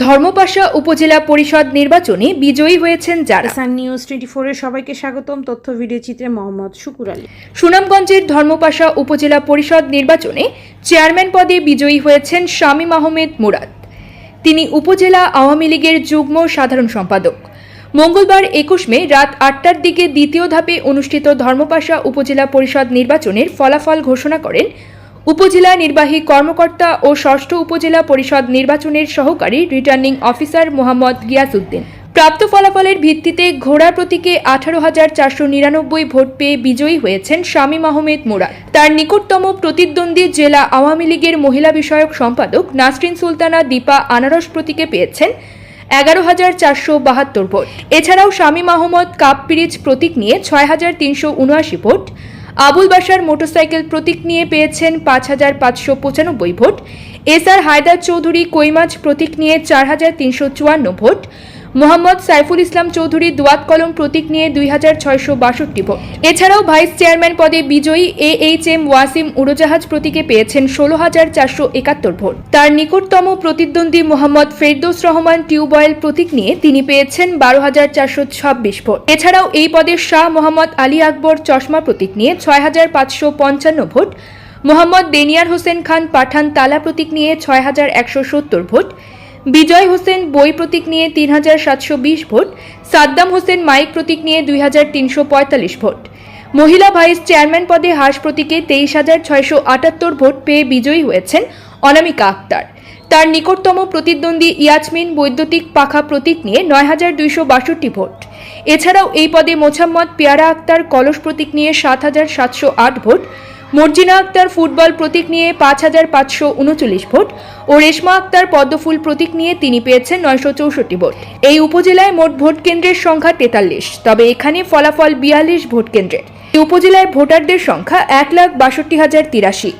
ধর্মপাশা উপজেলা পরিষদ নির্বাচনে বিজয়ী হয়েছেন যারা। সান নিউজ টোয়েন্টি ফোরের সবাইকে স্বাগতম। তথ্য ভিডিও চিত্রে মোহাম্মদ শুকুর আলী। সুনামগঞ্জের ধর্মপাশা উপজেলা পরিষদ নির্বাচনে চেয়ারম্যান পদে বিজয়ী হয়েছেন শামীম আহমেদ মুরাদ। তিনি উপজেলা আওয়ামী লীগের যুগ্ম সাধারণ সম্পাদক। মঙ্গলবার একুশ মে রাত আটটার দিকে দ্বিতীয় ধাপে অনুষ্ঠিত ধর্মপাশা উপজেলা পরিষদ নির্বাচনের ফলাফল ঘোষণা করেন উপজেলা নির্বাহী কর্মকর্তা ও ষষ্ঠ উপজেলা পরিষদ নির্বাচনের সহকারী রিটার্নিং অফিসার মোহাম্মদ গিয়াসউদ্দিন। প্রাপ্ত ফলাফলের ভিত্তিতে ঘোড়া প্রতীকে আঠারো হাজার চারশো নিরানব্বই ভোট পেয়ে বিজয়ী হয়েছেন শামীম আহমেদ মুরাদ। তার নিকটতম প্রতিদ্বন্দ্বী জেলা আওয়ামী লীগের মহিলা বিষয়ক সম্পাদক নাসরিন সুলতানা দীপা আনারস প্রতীকে পেয়েছেন এগারো হাজার চারশো বাহাত্তর ভোট। এছাড়াও শামীম আহমদ কাপ পিরিচ প্রতীক নিয়ে ছয় হাজার তিনশো উনআশি ভোট আবুল বাসার মোটরসাইকেল প্রতীক নিয়ে পেয়েছেন পাঁচ হাজার পাঁচশো পঁচানব্বই vote. S R Haider Chowdhury কৈমাছ প্রতীক নিয়ে চার হাজার তিনশো চুয়ান্ন ভোট। মোহাম্মদ সাইফুল ইসলাম চৌধুরী দোয়াত কলম প্রতীক নিয়ে দুই হাজার ছয়শো বাষট্টি ভোট। এছাড়াও ভাইস চেয়ারম্যান পদে বিজয়ী এ এইচ এম ওয়াসিম উড়োজাহাজ প্রতীকে পেয়েছেন ষোলো হাজার চারশো একাত্তর ভোট। তার নিকটতম প্রতিদ্বন্দ্বী মোহাম্মদ ফেরদৌস রহমান টিউবওয়েল প্রতীক নিয়ে তিনি পেয়েছেন বারো হাজার চারশো ছাব্বিশ ভোট। এছাড়াও এই পদে শাহ মোহাম্মদ আলী আকবর চশমা প্রতীক নিয়ে ছয় হাজার পাঁচশো পঞ্চান্ন ভোট, মোহাম্মদ দেনিয়ার হোসেন খান পাঠান তালা প্রতীক নিয়ে ছয় হাজার একশো সত্তর ভোট বিজয় হোসেন বই প্রতীক নিয়ে তিন হাজার সাতশো বিশ ভোট, সাদ্দাম হোসেন মাইক প্রতীক নিয়ে দুই হাজার তিনশো পঁয়তাল্লিশ ভোট। মহিলা ভাইস চেয়ারম্যান পদে হাঁস প্রতীকে তেইশ হাজার ছয়শো আটাত্তর ভোট পেয়ে বিজয়ী হয়েছেন অনামিকা আক্তার। তার নিকটতম প্রতিদ্বন্দ্বী ইয়াসমিন বৈদ্যুতিক পাখা প্রতীক নিয়ে নয় হাজার দুইশো বাষট্টি ভোট। এছাড়াও এই পদে মোছাম্মদ পেয়ারা আক্তার কলস প্রতীক নিয়ে সাত হাজার সাতশো আট ভোট মর্জিনা আক্তার ফুটবল প্রতীক নিয়ে পাঁচ হাজার পাঁচশো উনচল্লিশ ভোট ও রেশমা আক্তার পদ্মফুল প্রতীক নিয়ে তিনি পেয়েছেন নয়শো চৌষট্টি ভোট। এই উপজেলায় মোট ভোট কেন্দ্রের সংখ্যা তেতাল্লিশ, তবে এখানে ফলাফল বিয়াল্লিশ ভোট কেন্দ্রের। এই উপজেলায় ভোটারদের সংখ্যা এক লাখ বাষট্টি হাজার তিরাশি।